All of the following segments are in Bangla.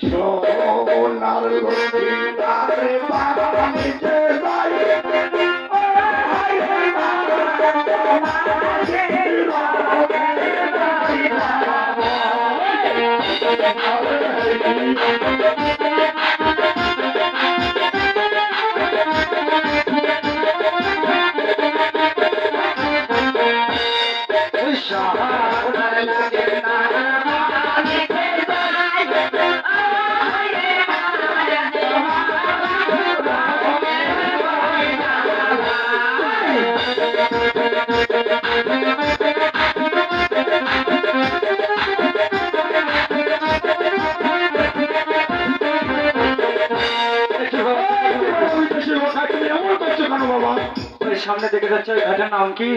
সোনার লক্ষ্মীদারে বাড়িতে যাই তুমি এমন সামনে দেখে যাচ্ছে ওই ঘাটের নাম কি?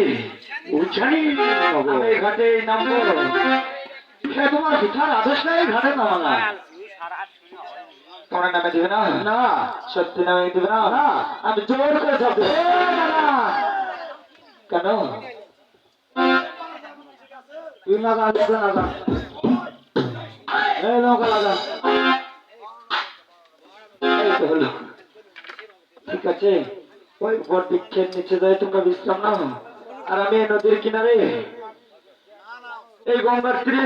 আমি এই ঘাটে এই নাম হ্যাঁ তোমার পিঠার আদেশ নেই ঘাটে নামানা তোমার নামে দিবে না? না। সত্যি নামে দিবে না? না। আমি জোর করে যাব কেন? তুই না না এই নৌকা লাগা। এই তো হলো। ঠিক আছে? ওই বট বৃক্ষের নিচে যাই, তোমরা বিশ্রাম নাও। আর আমি এই নদীর কিনারে এই গঙ্গার তীরে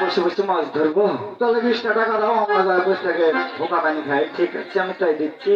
বসে বসে মাছ ধরবো। তাহলে বিশটা টাকা দাও, আমরা যাই বিশ টাকা পানি খাই। ঠিক আছে, আমি তাই দিচ্ছি।